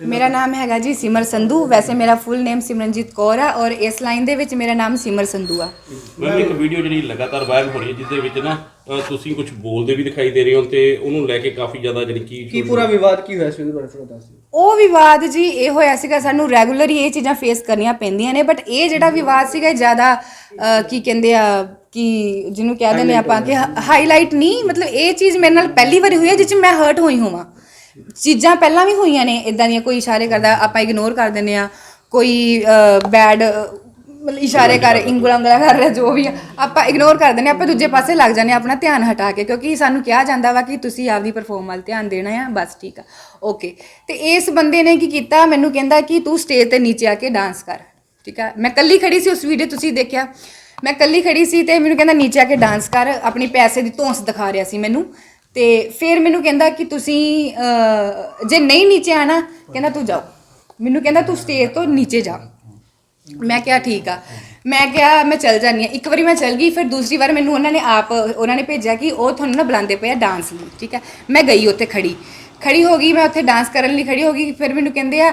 ਮੇਰਾ ਨਾਮ ਹੈਗਾ ਜੀ ਸਿਮਰ ਸੰਧੂ। ਵੈਸੇ ਮੇਰਾ ਫੁੱਲ ਨੇਮ ਸਿਮਰਨਜੀਤ ਕੌਰ ਆ ਔਰ ਇਸ ਲਾਈਨ ਦੇ ਵਿੱਚ ਮੇਰਾ ਨਾਮ ਸਿਮਰ ਸੰਧੂ ਆ। ਮੈਮ ਇੱਕ ਵੀਡੀਓ ਜਿਹੜੀ ਲਗਾਤਾਰ ਵਾਇਰਲ ਹੋ ਰਹੀ ਹੈ ਜਿਸ ਦੇ ਵਿੱਚ ਨਾ ਅ, ਤੁਸੀਂ ਕੁਝ ਬੋਲਦੇ ਵੀ ਦਿਖਾਈ ਦੇ ਰਹੇ ਹੋ ਤੇ ਉਹਨੂੰ ਲੈ ਕੇ ਕਾਫੀ ਜ਼ਿਆਦਾ ਜਿਹੜੀ ਕੀ ਕੀ ਪੂਰਾ ਵਿਵਾਦ ਕੀ ਹੋਇਆ ਸੀ ਉਹਦੇ ਬਾਰੇ ਥੋੜਾ ਦੱਸ ਦਿਓ। ਉਹ ਵਿਵਾਦ ਜੀ ਇਹ ਹੋਇਆ ਸੀਗਾ ਸਾਨੂੰ ਰੈਗੂਲਰ ਹੀ ਇਹ ਚੀਜ਼ਾਂ ਫੇਸ ਕਰਨੀਆਂ ਪੈਂਦੀਆਂ ਨੇ ਬਟ ਇਹ ਜਿਹੜਾ ਵਿਵਾਦ ਸੀਗਾ ਇਹ ਜ਼ਿਆਦਾ ਕੀ ਕਹਿੰਦੇ ਆ ਕਿ ਜਿਹਨੂੰ ਕਹਿ ਦਿੰਦੇ ਆਪਾਂ ਕਿ ਹਾਈਲਾਈਟ ਨਹੀਂ ਮਤਲਬ ਇਹ ਚੀਜ਼ ਮੇਰੇ ਨਾਲ ਪਹਿਲੀ ਵਾਰੀ ਹੋਈ ਹੈ ਜਿਸ 'ਚ ਮੈਂ ਹਰਟ ਹੋਈ ਹੋਵਾਂ। ਚੀਜ਼ਾਂ ਪਹਿਲਾਂ ਵੀ ਹੋਈਆਂ ਨੇ ਇਦਾਂ ਦੀਆਂ ਕੋਈ ਇਸ਼ਾਰੇ ਕਰਦਾ ਆਪਾਂ ਇਗਨੋਰ ਕਰ ਦਿੰਦੇ ਆ ਕੋਈ ਬੈਡ ਮਤਲਬ ਇਸ਼ਾਰੇ ਕਰ ਇੰਗਲਾਂ ਉਂਗਲਾ ਕਰ ਰਿਹਾ ਜੋ ਵੀ ਆ, ਆਪਾਂ ਇਗਨੋਰ ਕਰ ਦਿੰਦੇ ਹਾਂ, ਆਪਾਂ ਦੂਜੇ ਪਾਸੇ ਲੱਗ ਜਾਂਦੇ ਹਾਂ ਆਪਣਾ ਧਿਆਨ ਹਟਾ ਕੇ ਕਿਉਂਕਿ ਸਾਨੂੰ ਕਿਹਾ ਜਾਂਦਾ ਵਾ ਕਿ ਤੁਸੀਂ ਆਪਦੀ ਪਰਫਾਰਮ ਵੱਲ ਧਿਆਨ ਦੇਣਾ ਆ ਬਸ ਠੀਕ ਆ। ਓਕੇ ਤੇ ਇਸ ਬੰਦੇ ਨੇ ਕੀ ਕੀਤਾ? ਮੈਨੂੰ ਕਹਿੰਦਾ ਕਿ ਤੂੰ ਸਟੇਜ ਤੇ ਨੀਚੇ ਆ ਕੇ ਡਾਂਸ ਕਰ ਠੀਕ ਆ? ਮੈਂ ਕੱਲੀ ਖੜੀ ਸੀ ਉਸ ਵੀਡੀਓ ਤੁਸੀਂ ਦੇਖਿਆ। ਮੈਂ ਕੱਲੀ ਖੜੀ ਸੀ ਤੇ ਮੈਨੂੰ ਕਹਿੰਦਾ ਨੀਚੇ ਆ ਕੇ ਡਾਂਸ ਕਰ ਆਪਣੀ ਪੈਸੇ ਦੀ ਧੌਂਸ ਦਿਖਾ ਰਿਹਾ ਸੀ ਮੈਨੂੰ। ਤੇ ਫਿਰ ਮੈਨੂੰ ਕਹਿੰਦਾ ਕਿ ਤੁਸੀਂ ਅਹ, ਜੇ ਨਹੀਂ ਨੀਚੇ ਆਣਾ ਕਹਿੰਦਾ ਤੂੰ ਜਾਓ। ਮੈਨੂੰ ਕਹਿੰਦਾ ਤੂੰ ਸਟੇਜ ਤੋਂ ਨੀਚੇ ਜਾ। ਮੈਂ ਕਿਹਾ ਠੀਕ ਆ। ਮੈਂ ਕਿਹਾ ਮੈਂ ਚੱਲ ਜਾਨੀ ਆ ਇੱਕ ਵਾਰੀ ਮੈਂ ਚੱਲ ਗਈ ਫਿਰ ਦੂਸਰੀ ਵਾਰ ਮੈਨੂੰ ਉਹਨਾਂ ਨੇ ਆਪ ਉਹਨਾਂ ਨੇ ਭੇਜਿਆ ਕਿ ਉਹ ਤੁਹਾਨੂੰ ਨਾ ਬੁਲਾਉਂਦੇ ਪਏ ਆ ਡਾਂਸ ਲਈ ਠੀਕ ਆ? ਮੈਂ ਗਈ ਉੱਥੇ ਖੜੀ। ਖੜੀ ਹੋ ਗਈ ਮੈਂ ਉੱਥੇ ਡਾਂਸ ਕਰਨ ਲਈ ਖੜੀ ਹੋ ਗਈ। ਫਿਰ ਮੈਨੂੰ ਕਹਿੰਦੇ ਆ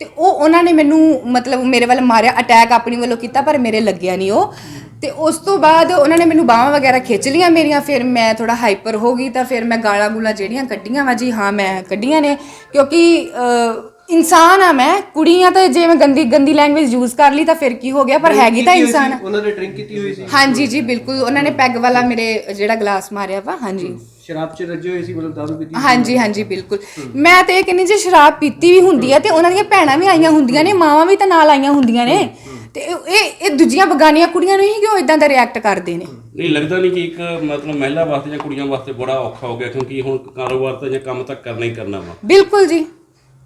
ਤੇ ਉਹ ਉਹਨਾਂ ਨੇ ਮੈਨੂੰ ਮਤਲਬ ਮੇਰੇ ਵੱਲ ਮਾਰਿਆ ਅਟੈਕ ਆਪਣੀ ਵੱਲੋਂ ਕੀਤਾ, ਪਰ ਮੇਰੇ ਲੱਗਿਆ ਨਹੀਂ ਉਹ। ਤੇ ਉਸ ਤੋਂ ਬਾਅਦ ਉਹਨਾਂ ਨੇ ਮੈਨੂੰ ਬਾਹਾਂ ਵਗੈਰਾ ਖਿੱਚ ਲੀਆਂ ਮੇਰੀਆਂ, ਫਿਰ ਮੈਂ ਥੋੜਾ ਹਾਈਪਰ ਹੋ ਗਈ ਤਾਂ ਫਿਰ ਮੈਂ ਗਾਲਾਂ ਗੂਲਾਂ ਜਿਹੜੀਆਂ ਕੱਢੀਆਂ ਵਾ, ਜੀ ਹਾਂ ਮੈਂ ਕੱਢੀਆਂ ਨੇ। ਕਿਉਂਕਿ ਇਨਸਾਨ ਆ ਮੈਂ ਕੁੜੀ ਆ ਤਾਂ ਜੇ ਮੈਂ ਗੰਦੀ ਗੰਦੀ ਲੈਂਗੁਏਜ ਯੂਜ਼ ਕਰ ਲਈ ਤਾਂ ਫਿਰ ਕੀ ਹੋ ਗਿਆ? ਪਰ ਹੈਗੀ ਤਾਂ ਇਨਸਾਨ। ਆ ਉਹਨਾਂ ਨੇ ਡਰਿੰਕ ਕੀਤੀ ਹੋਈ ਸੀ। ਹਾਂਜੀ ਜੀ ਬਿਲਕੁਲ। ਉਹਨਾਂ ਨੇ ਪੈਗ ਵਾਲਾ ਮੇਰੇ ਜਿਹੜਾ ਗਲਾਸ ਮਾਰਿਆ ਵਾ ਹਾਂਜੀ। ਸ਼ਰਾਬ ਚ ਰੱਜੇ ਹੋਏ ਸੀ ਮਤਲਬ ਦਾਰੂ ਪੀਤੀ ਸੀ। ਹਾਂਜੀ ਹਾਂਜੀ ਬਿਲਕੁਲ। ਮੈਂ ਤੇ ਇਹ ਕਹਿੰਦੀ ਜੇ ਸ਼ਰਾਬ ਪੀਤੀ ਵੀ ਹੁੰਦੀ ਹੈ ਤੇ ਉਹਨਾਂ ਦੀਆਂ ਭੈਣਾਂ ਵੀ ਆਈਆਂ ਹੁੰਦੀਆਂ ਨੇ ਮਾਵਾਂ ਵੀ ਤਾਂ ਨਾਲ ਆਈਆਂ ਹੁੰਦੀਆਂ ਨੇ। ਤੇ ਇਹ ਇਹ ਇਹ ਦੂਜੀਆਂ ਬਗਾਨੀਆਂ ਕੁੜੀਆਂ ਨੂੰ ਹੀ ਕਿਉਂ ਇਦਾਂ ਦਾ ਰਿਐਕਟ ਕਰਦੇ ਨੇ? ਨਹੀਂ ਲੱਗਦਾ ਨਹੀਂ ਕਿ ਇੱਕ ਮਤਲਬ ਮਹਿਲਾ ਵਾਸਤੇ ਜਾਂ ਕੁੜੀਆਂ ਵਾਸਤੇ ਬੜਾ ਔਖਾ ਹੋ ਗਿਆ ਕਿਉਂਕਿ ਹੁਣ ਕਾਰੋਬਾਰ ਤਾਂ ਜਾਂ ਕੰਮ ਤਾਂ ਕਰਨਾ ਹੀ ਕਰਨਾ ਵਾ। ਬਿਲਕੁਲ ਜੀ।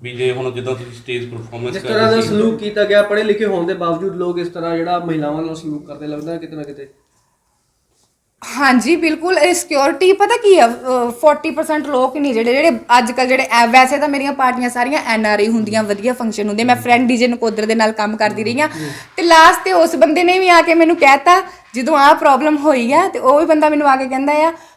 ਵੀ ਜੇ ਹੁਣ ਜਿੱਦਾਂ ਤੁਸੀਂ ਸਟੇਜ ਪਰਫਾਰਮੈਂਸ ਜਿਸ ਤਰ੍ਹਾਂ ਦਾ ਸਲੂਕ ਕੀਤਾ ਗਿਆ ਪੜ੍ਹੇ ਲਿਖੇ ਹੋਣ ਦੇ ਬਾਵਜੂਦ ਲੋਕ ਇਸ ਤਰ੍ਹਾਂ ਜਿਹੜਾ ਮਹਿਲਾਵਾਂ ਨਾਲ ਸਲੂਕ ਕਰਦੇ ਲੱਗਦਾ ਕਿਤੇ ਨਾ ਕਿਤੇ। ਹਾਂਜੀ ਬਿਲਕੁਲ ਇਹ ਸਿਕਿਉਰਿਟੀ ਪਤਾ ਕੀ ਆ ਅਹ 40% ਲੋਕ ਨਹੀਂ ਜਿਹੜੇ ਜਿਹੜੇ ਅੱਜ ਕੱਲ ਜਿਹੜੇ ਐ- ਵੈਸੇ ਤਾਂ ਮੇਰੀਆਂ ਪਾਰਟੀਆਂ ਸਾਰੀਆਂ ਐਨ ਆਰ ਆਈ ਹੁੰਦੀਆਂ ਵਧੀਆ ਫੰਕਸ਼ਨ ਹੁੰਦੇ ਮੈਂ ਫਰੈਂਡ ਡੀਜੇ ਨਕੋਦਰ ਦੇ ਨਾਲ ਕੰਮ ਕਰਦੀ ਰਹੀ ਆ ਤੇ ਲਾਸਟ ਤੇ ਉਸ ਬੰਦੇ ਨੇ ਵੀ ਆ ਕੇ ਮੈਨੂੰ ਕਹਿਤਾ ਜਦੋਂ ਆਹ ਪ੍ਰੋਬਲਮ ਹੋਈ ਆ ਤੇ ਉਹ ਵੀ ਬੰਦਾ ਮੈਨੂੰ ਆ ਕੇ ਕਹਿੰਦਾ ਆ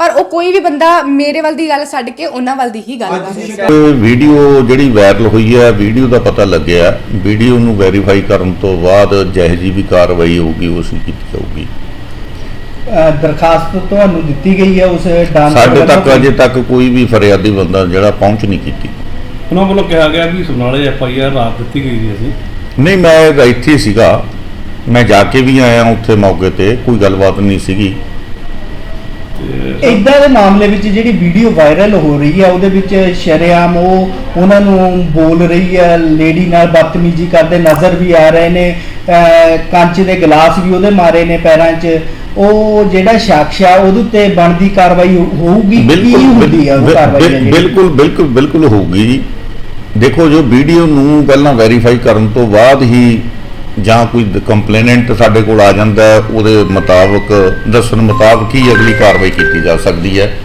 ਪਰ ਉਹ ਕੋਈ ਵੀ ਬੰਦਾ ਮੇਰੇ ਵੱਲ ਦੀ ਗੱਲ ਛੱਡ ਕੇ ਉਹਨਾਂ ਵੱਲ ਦੀ ਹੀ ਗੱਲ ਕਰ ਇਹ ਵੀਡੀਓ ਜਿਹੜੀ ਵਾਇਰਲ ਹੋਈ ਹੈ ਵੀਡੀਓ ਦਾ ਪਤਾ ਲੱਗਿਆ। ਵੀਡੀਓ ਨੂੰ ਵੈਰੀਫਾਈ ਕਰਨ ਤੋਂ ਬਾਅਦ ਜਿਹੋ ਜਿਹੀ ਵੀ ਕਾਰਵਾਈ ਹੋਊਗੀ ਉਸ ਨੂੰ ਕੀਤੀ ਜਾਊਗੀ। ਦਰਖਾਸਤ ਤੁਹਾਨੂੰ ਦਿੱਤੀ ਗਈ ਹੈ ਉਸ ਡਾਂਸ ਸਾਡੇ ਤੱਕ ਅਜੇ ਤੱਕ ਕੋਈ ਵੀ ਫਰਿਆਦੀ ਬੰਦਾ ਜਿਹੜਾ ਪਹੁੰਚ ਨਹੀਂ ਕੀਤੀ। ਉਹਨਾਂ ਵੱਲੋਂ ਕਿਹਾ ਗਿਆ ਵੀ ਸਮਨਾਲੇ ਐਫ ਆਈ ਆਰ ਰਾਤ ਦਿੱਤੀ ਗਈ ਸੀ ਅਸੀਂ। ਨਹੀਂ ਮੈਂ ਇੱਥੇ ਹੀ ਸੀਗਾ। ਮੈਂ ਜਾ ਕੇ ਵੀ ਆਇਆ ਉੱਥੇ ਮੌਕੇ ਤੇ ਕੋਈ ਗੱਲਬਾਤ ਨਹੀਂ ਸੀਗੀ। ਇਦਾਂ ਦੇ ਮਾਮਲੇ ਵਿੱਚ ਜਿਹੜੀ ਵੀਡੀਓ ਵਾਇਰਲ ਹੋ ਰਹੀ ਹੈ ਉਹਦੇ ਵਿੱਚ ਸ਼ਰੇਆਮ ਉਹ ਉਹਨਾਂ ਨੂੰ ਬੋਲ ਰਹੀ ਹੈ ਲੇਡੀ ਨਾਲ ਬਦਤਮੀਜ਼ੀ ਕਰਦੇ ਨਜ਼ਰ ਵੀ ਆ ਰਹੇ ਨੇ ਕੰਚ ਦੇ ਗਲਾਸ ਵੀ ਉਹਦੇ ਮਾਰੇ ਨੇ ਪੈਰਾਂ 'ਚ। ਉਹ ਜਿਹੜਾ ਸ਼ਖਸ ਆ ਉਹਦੇ ਉੱਤੇ ਬਣਦੀ ਕਾਰਵਾਈ ਹੋਊਗੀ? ਕੀ ਹੁੰਦੀ ਆ ਉਹ ਕਾਰਵਾਈ? ਬਿਲਕੁਲ ਬਿਲਕੁਲ ਬਿਲਕੁਲ ਹੋਊਗੀ ਜੀ। ਦੇਖੋ ਜੋ ਵੀਡੀਓ ਨੂੰ ਪਹਿਲਾਂ ਵੈਰੀਫਾਈ ਕਰਨ ਤੋਂ ਬਾਅਦ ਹੀ ਜਾਂ ਕੋਈ ਕੰਪਲੇਨੈਂਟ ਸਾਡੇ ਕੋਲ ਆ ਜਾਂਦਾ ਉਹਦੇ ਮੁਤਾਬਕ ਦੱਸਣ ਮੁਤਾਬਕ ਹੀ ਅਗਲੀ ਕਾਰਵਾਈ ਕੀਤੀ ਜਾ ਸਕਦੀ ਹੈ।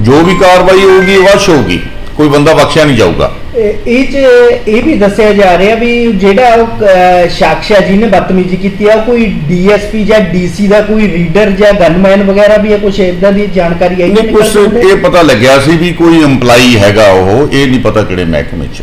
ਜੋ ਵੀ ਕਾਰਵਾਈ ਹੋਊਗੀ ਉਹ ਵਸ਼ ਹੋਊਗੀ। ਕੋਈ ਬੰਦਾ ਬਖਸ਼ਿਆ ਨਹੀਂ ਜਾਊਗਾ। ਇਹ 'ਚ ਇਹ ਵੀ ਦੱਸਿਆ ਜਾ ਰਿਹਾ ਵੀ ਜਿਹੜਾ ਉਹ ਸ਼ਖਸ ਹੈ ਜਿਹਨੇ ਬਦਤਮੀਜ਼ੀ ਕੀਤੀ ਆ ਕੋਈ ਡੀਐਸਪੀ ਜਾਂ ਡੀਸੀ ਦਾ ਕੋਈ ਰੀਡਰ ਜਾਂ ਗਨਮੈਨ ਵਗੈਰਾ ਵੀ ਹੈ ਕੁਝ ਇਦਾਂ ਦੀ ਜਾਣਕਾਰੀ ਆਈ ਹੈ ਨਹੀਂ? ਕੁਛ ਨਿਕਲ ਕੇ? ਇਹ ਪਤਾ ਲੱਗਿਆ ਸੀ ਵੀ ਕੋਈ EMPLOYEE ਹੈਗਾ ਉਹ ਇਹ ਨਹੀਂ ਪਤਾ ਕਿਹੜੇ ਮਹਿਕਮੇ 'ਚ।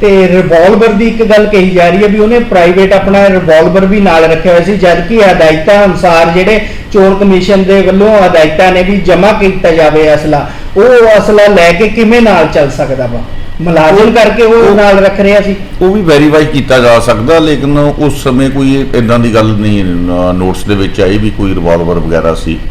ਤੇ ਰਿਵਾਲਵਰ ਦੀ ਇੱਕ ਗੱਲ ਕਹੀ ਜਾ ਰਹੀ ਹੈ ਵੀ ਉਹਨੇ ਪ੍ਰਾਈਵੇਟ ਆਪਣਾ ਰਿਵਾਲਵਰ ਵੀ ਨਾਲ ਰੱਖਿਆ ਹੋਇਆ ਸੀ ਜਦਕਿ ਹਦਾਇਤਾਂ ਅਨੁਸਾਰ ਜਿਹੜੇ ਚੋਣ ਕਮਿਸ਼ਨ ਦੇ ਵੱਲੋਂ ਹਦਾਇਤਾਂ ਨੇ ਵੀ ਜਮ੍ਹਾਂ ਕੀਤਾ ਜਾਵੇ ਅਸਲਾ ਉਹ ਅਸਲਾ ਲੈ ਕੇ ਕਿਵੇਂ ਨਾਲ ਚੱਲ ਸਕਦਾ ਵਾ? ਮੁਲਾਜ਼ਮ ਕਰਕੇ ਉਹ ਨਾਲ ਰੱਖ ਰਿਹਾ ਸੀ। ਉਹ ਵੀ ਵੈਰੀਫਾਈ ਕੀਤਾ ਜਾ ਸਕਦਾ ਲੇਕਿਨ ਉਸ ਸਮੇਂ ਕੋਈ ਇਦਾਂ ਦੀ ਗੱਲ ਨਹੀਂ ਨੋਟਸ ਦੇ ਵਿੱਚ ਆਈ ਵੀ ਕੋਈ ਰਿਵਾਲਵਰ ਵਗੈਰਾ ਸੀ।